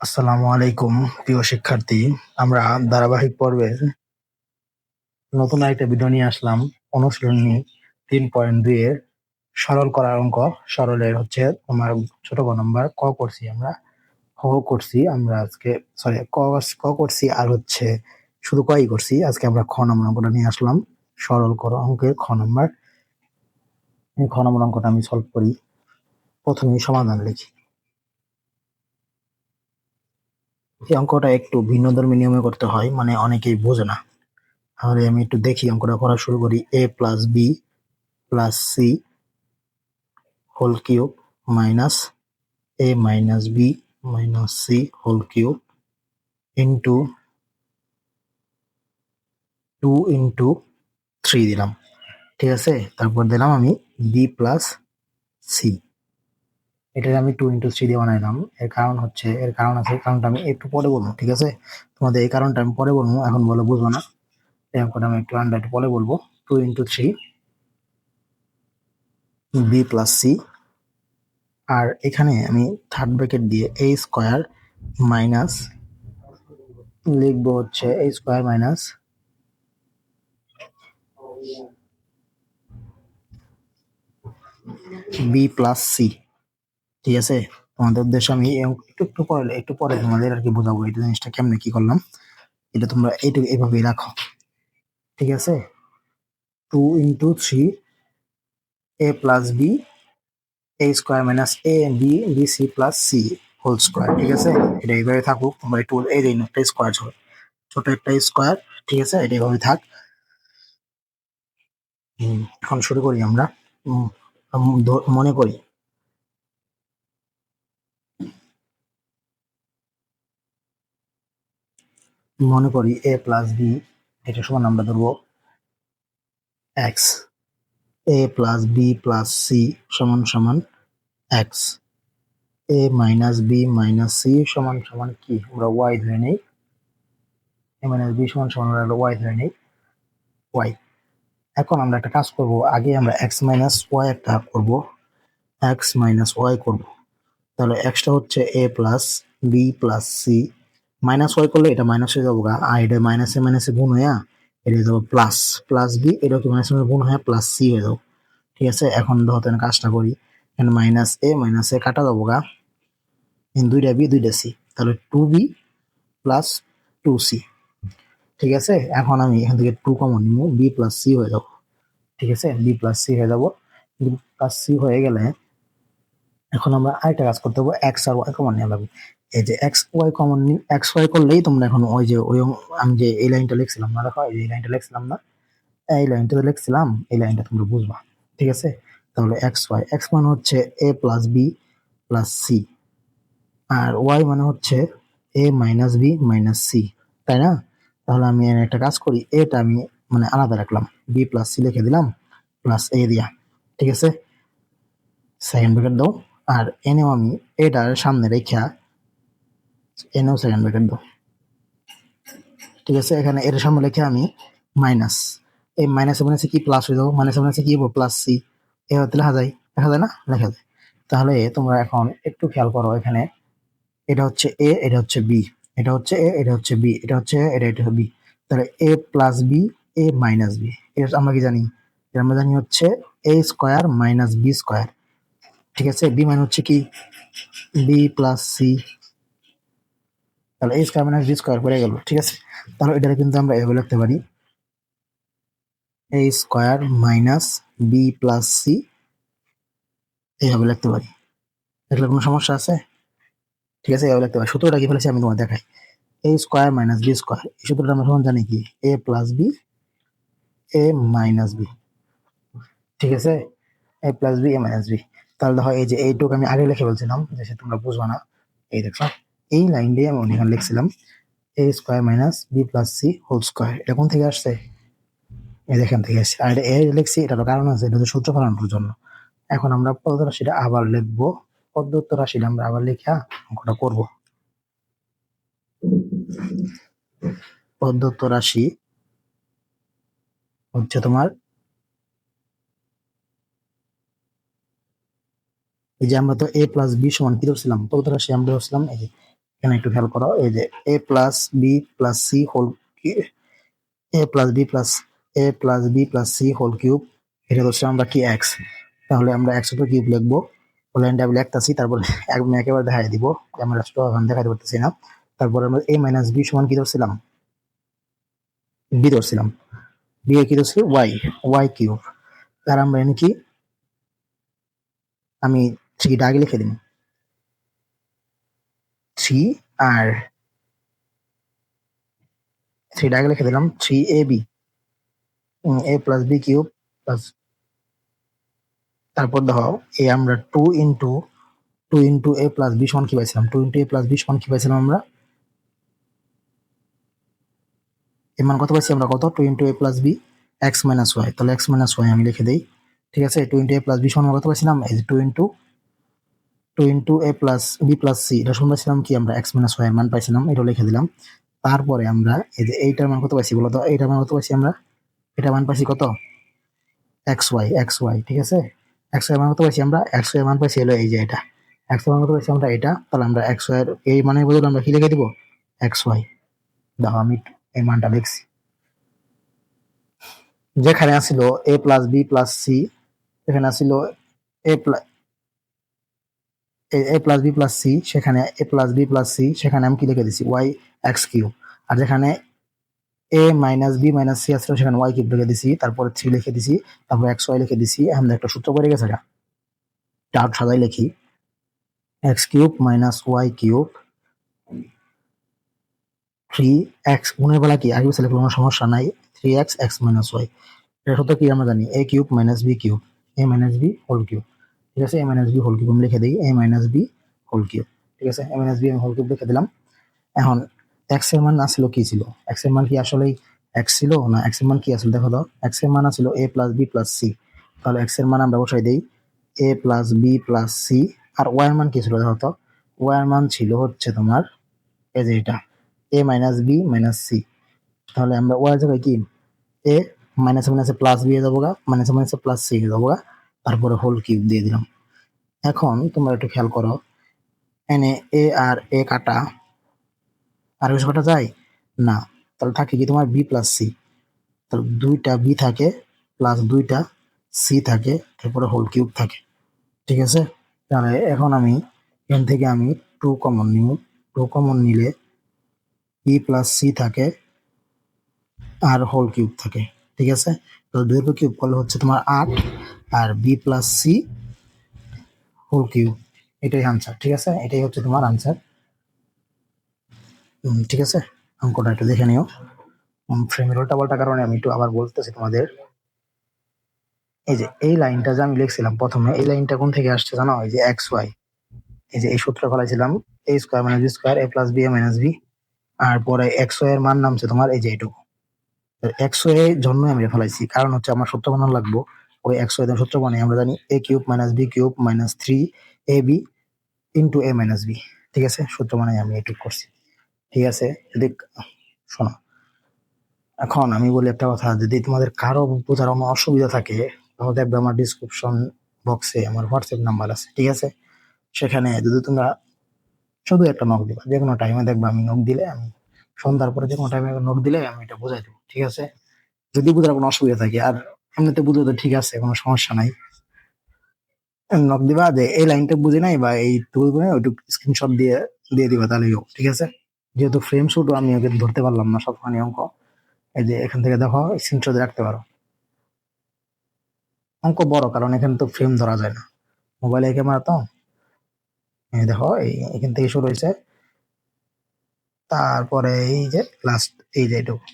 আসসালামু আলাইকুম, প্রিয় শিক্ষার্থী। আমরা ধারাবাহিক পর্বের নতুন একটা ভিডিও নিয়ে আসলাম। অনুশীলনী তিন পয়েন্ট দুই এর সরল করার অঙ্ক। সরলের হচ্ছে তোমার ছোট গ নম্বর ক করছি আমরা খ করছি আমরা আজকে সরি ক ক করছি আর হচ্ছে শুধু কই করছি, আজকে আমরা খ নম্বর অঙ্কটা নিয়ে আসলাম। সরল কর অঙ্কের খ নম্বর খ নম্বর অঙ্কটা আমি সলভ করি। প্রথমেই সমাধান লিখি। এই অঙ্কটা একটু ভিন্ন ধর্মী নিয়মে করতে হয় মানে অনেকেই বোঝে না। তাহলে আমি একটু দেখি অঙ্কটা করা শুরু করি। A plus B plus C whole cube minus A minus B minus C whole cube into two into three দিলাম। ঠিক আছে? তারপর দিলাম আমি বি প্লাস সি এটা আমি টু ইন্টু থ্রি দিয়ে বানাইলাম। এর কারণ হচ্ছে, এর কারণ আছে কারণটা আমি একটু পরে বলব, ঠিক আছে? তোমাদের এই কারণটা আমি পরে বলব, এখন বলে বুঝব না? এই অঙ্কটা আমি একটু আন্ডার পরে বলব। Two into three B plus C আর এখানে আমি থার্ড ব্র্যাকেট দিয়ে এ স্কোয়ার মাইনাস লিখব হচ্ছে A square minus B plus C ঠিক আছে? তোমাদের উদ্দেশ্যে আমি একটু একটু পরে একটু পরে তোমাদের আর কি বোঝাবো এই জিনিসটা কেমনে কি করলাম। এটা তোমরা এইটুকু এইভাবেই রাখো। ঠিক আছে? Two into three A plus B A square minus A B B C plus C whole square ঠিক আছে? এটা এইভাবে থাকুক, তোমরা একটু এই দিন একটা স্কোয়ার ছোট ছোট একটা স্কোয়ার ঠিক আছে? এটা এইভাবে থাক। এখন শুরু করি আমরা। মনে করি। মনে করি এ প্লাস বি এটা সমান আমরা ধরবো X A plus B plus C সমান সমান X A minus B minus C সমান সমান কি? আমরা ওয়াই ধরে নেই। এ মাইনাস বি সমান সমান আমরা ওয়াই ধরে নেই। ওয়াই এখন আমরা একটা কাজ করব। আগে আমরা এক্স মাইনাস ওয়াই একটা করব। এক্স মাইনাস ওয়াই করব। তাহলে এক্সটা হচ্ছে A plus B plus C minus Y করলে এটা মাইনাস হয়ে যাব গা। আর এটা মাইনাসে মাইনাসে গুণ হয়ে এটা যাব প্লাস প্লাস বি এটা কি মাইনাস গুণ হয়ে প্লাস সি হয়ে যাব। ঠিক আছে? এখন ধরতে কাজটা করি। এখানে মাইনাস এ মাইনাস এ কাটা যাব গা। দুইটা বি দুইটা সি তাহলে two B plus two C ঠিক আছে? এখন আমি এখান থেকে টু কমন নিব। বি প্লাস সি হয়ে যাব। ঠিক আছে? বি প্লাস সি হয়ে যাব। বি প্লাস সি হয়ে গেলে এখন আমরা আরেকটা কাজ করতে হবে এক্স আর ওয়াই কমন নিয়ে লাগবে। এই যে X Y common X Y করলেই তোমরা এখন ওই যে, ওই আমি যে এই লাইনটা লিখছিলাম না দেখো এই লাইনটা লিখছিলাম না? এই লাইনটা লিখছিলাম, এই লাইনটা তোমরা বুঝবা, ঠিক আছে? তাহলে এক্স ওয়াই এক্স মানে হচ্ছে A plus B plus C R Y মানে হচ্ছে A minus B minus C তাই না? তাহলে আমি একটা কাজ করি, এটা আমি মানে আলাদা রাখলাম বি প্লাস সি লিখে দিলাম প্লাস এ দিয়া, ঠিক আছে? সেকেন্ড ব্র্যাকেট দাও, আর এনেও আমি এটার সামনে রেখা এনেও সেকেন্ড ব্র্যাকেট দাও। ঠিক আছে, এখানে এর সামনে লিখে আমি মাইনাস এই মাইনাস মাইনাসে কি? প্লাস হয়ে যাব। মাইনাস মাইনাসে কি? প্লাস সি এ হতে লেখা যায়? লেখা যায় না? লেখা যায়। তাহলে তোমরা এখন একটু খেয়াল করো এখানে। এটা হচ্ছে এ এটা হচ্ছে বি এটা হচ্ছে এ এটা হচ্ছে বি এটা হচ্ছে এটা এটা বি তাহলে A plus B A minus B এটা আমরা কি জানি? আমরা জানি হচ্ছে A square minus B square ঠিক আছে? বি মানে হচ্ছে কি? বি প্লাস সি তাহলে A square minus B square করে গেল, ঠিক আছে? তাহলে এটা কিন্তু আমরা এভাবে লিখতে পারি। A square minus B plus C এইভাবে লিখতে পারি। দেখলে কোনো সমস্যা আছে? ঠিক আছে, এভাবে লিখতে পারি। সূত্রটা কি ফেলেছি আমি তোমার দেখাই। A square minus B square এই সূত্রটা আমরা সমান জানি কি? A plus B A minus B ঠিক আছে? A plus B A minus B তাহলে দেখো, এই যে এইটুকু আমি আগে লিখে বলছিলাম, যে তোমরা বুঝবা না। এই দেখছ এই লাইন দিয়ে আমি এখানে লিখছিলাম A square minus B plus C whole square এটা কোন থেকে আসছে? এখান থেকে আসছে। আর এটা এ লিখছি এটারও কারণ আছে, এটা হচ্ছে সূত্র ফলানোর জন্য। এখন আমরা পদ্ধতি রাশিটা আবার লিখব। পদ্ধতি রাশিটা আমরা আবার লিখা অঙ্কটা করব। পদ্ধত রাশি হচ্ছে তোমার এই যে আমরা তো এ প্লাস বি সমান কি ধরছিলাম? তো রাশি আমরা ধরছিলাম এই যে এখানে একটু খেয়াল করো, এই যে A plus B plus C whole A plus B plus A plus B plus C whole cube এটা ধরছিলাম আমরা কি এক্স তাহলে আমরা এক্স উপর কিউব লিখব লাইনটা আমি লিখতেছি, তারপর একদম একেবারে দেখাই দিব, আমরা রাষ্ট্র এখন দেখাতে পারতেছি না, তারপর আমরা এ মাইনাস বি সমান কি ধরছিলাম? বি ধরছিলাম। বি কি ধরছি? ওয়াই ওয়াই কিউব তার আমরা এনে কি? আমি থ্রিটা আগে লিখে দিন থ্রি আর থ্রিটা আগে লিখে দিলাম three A B A plus B cube plus তারপর দেখো এ আমরা two into two into A plus B সমান কি পাইছিলাম? Two into A plus B সমান কি পাইছিলাম আমরা? এর মান কত পাইছি আমরা কত? Two into A plus B X minus Y তাহলে এক্স মাইনাস ওয়াই আমি লিখে দিই, ঠিক আছে? Two into A plus B সমান কত পাইছিলাম? এই two into two A plus B plus C এটা সমান পাইছিলাম কি আমরা এক্স মাইনাস ওয়াই মান পাইছিলাম এটা লিখে দিলাম। তারপরে আমরা এই যে এইটার মান কত পাইছি বলতো? এইটার মান কত পাইছি আমরা? এটা মান পাইছি কত? এক্স ওয়াই এক্স ওয়াই ঠিক আছে? এক্স ওয়াই মান কত পাইছি আমরা? এক্স ওয়াই মান পাইছি হলো এই যে এটা। এক্স ওয়াই মান কত পাইছি আমরা? এটা। তাহলে আমরা এক্স ওয়াই এই মানের বদলে আমরা কি লিখে দিব? এক্স ওয়াই দেখো আমি এই মানটা লিখছি। যেখানে আসিল A plus B plus C এখানে আসিল A plus A plus B plus C সেখানে A plus B plus C সেখানে আমি কি লিখে দিছি? ওয়াই এক্স কিউ আর যেখানে A minus B minus C আসলে সেখানে ওয়াই কিউব লিখে দিছি, তারপরে থ্রি লিখে দিছি, তারপর এক্স ওয়াই লিখে দিছি আমরা একটা সূত্র করে গেছে ডাউট সাদাই লিখি। X cube minus Y cube three X মনে বেলা কি? আগে ছেলে কোনো সমস্যা নাই three X X minus Y এটা সত্য কি আমরা জানি? A cube minus B cube A minus B whole cube ঠিক আছে? A minus B whole cube আমি লিখে দিই। A minus B whole cube ঠিক আছে? এ মাইনাস বি আমি হোল কিউব লিখে দিলাম। এখন এক্সের মান আসলো কি ছিল? এক্সের মান কি আসলেই এক্স ছিল না এক্সের মান কি আসলে? দেখো তো এক্সের মান আসলো A plus B plus C তাহলে এক্সের মান আমরা বসাই দিই। A plus B plus C R Y এর মান কি ছিল দেখো তো? ওয়াই এর মান ছিল হচ্ছে তোমার এই যে এটা। A minus B minus C তাহলে আমরা ওয়াই জায়গায় কি? এ মাইনাসে মাইনাসে প্লাস বি যাব গা। মাইনাসে মাইনাসে প্লাস সি যাব গা। তারপরে হোল কিউব দিয়ে দিলাম। এখন তোমরা একটু খেয়াল করো, এনে এ আর এ কাটা। আর কিছু কাটা যায়? না। তাহলে থাকে কি তোমার বি প্লাস সি তাহলে দুইটা বি থাকে প্লাস দুইটা সি থাকে, তারপরে হোল কিউব থাকে। ঠিক আছে? তাহলে এখন আমি, এখান থেকে আমি টু কমন নিব। টু কমন নিলে বি প্লাস সি থাকে আর হোল কিউব থাকে। ঠিক আছে? তো দুই কিউব করলে হচ্ছে তোমার আট। আর B plus C whole cube এটাই আনসার ঠিক আছে? এটাই হচ্ছে তোমার আনসার ঠিক আছে? অঙ্কটা একটু দেখে নিও। ফ্রেমের উল্টা পাল্টা কারণে আমি একটু আবার বলতেছি তোমাদের। এই যে, এই লাইনটা যে আমি লিখছিলাম প্রথমে, এই লাইনটা কোন থেকে আসছে জানো? এই যে এক্স ওয়াই এই যে এই সূত্র ফলাইছিলাম A square minus B square A plus B A minus B আর পরে এক্স ওয়াই এর মান নামছে তোমার, এই যে এটুকু। এক্স ওয়াই এর জন্য আমি ফলাইছি, কারণ হচ্ছে আমার সূত্র বানানো লাগবো। ওই এক্স ওয়াই সূত্র বানাই আমরা জানি A cube minus B cube minus three A B into A minus B ঠিক আছে? সূত্র বানাই আমি এইটুকু করছি। ঠিক আছে? যদি শোনো, এখন আমি বলি একটা কথা, যদি তোমাদের কারও বোঝার কোনো অসুবিধা থাকে, তাহলে দেখবে আমার ডিসক্রিপশন বক্সে আমার হোয়াটসঅ্যাপ নাম্বার আছে। ঠিক আছে? সেখানে যদি তোমরা শুধু একটা নখ দিবা, যে কোনো টাইমে দেখবে আমি নক দিলে আমি, সন্ধ্যার পরে যে কোনো টাইমে নখ দিলে আমি এটা বোঝাই দেবো। ঠিক আছে? যদি বোঝার কোনো অসুবিধা থাকে, আর এমনিতে বুঝে তো ঠিক আছে, কোনো সমস্যা নাই। নক দিবা, যে এই লাইনটা বুঝি নাই বা এই তুই ওইটু স্ক্রিনশট দিয়ে দিয়ে দিবা তাহলে ঠিক আছে? যেহেতু ফ্রেম শুটও আমি ওকে ধরতে পারলাম না সবখানি অঙ্ক। এই যে এখান থেকে দেখো স্ক্রিনশট রাখতে পারো। অঙ্ক বড়, কারণ এখানে তো ফ্রেম ধরা যায় না। মোবাইলে ক্যামেরা তো। দেখো, এই এখান থেকে শুরু হয়েছে। তারপরে এই যে লাস্ট এই যে এটুকু।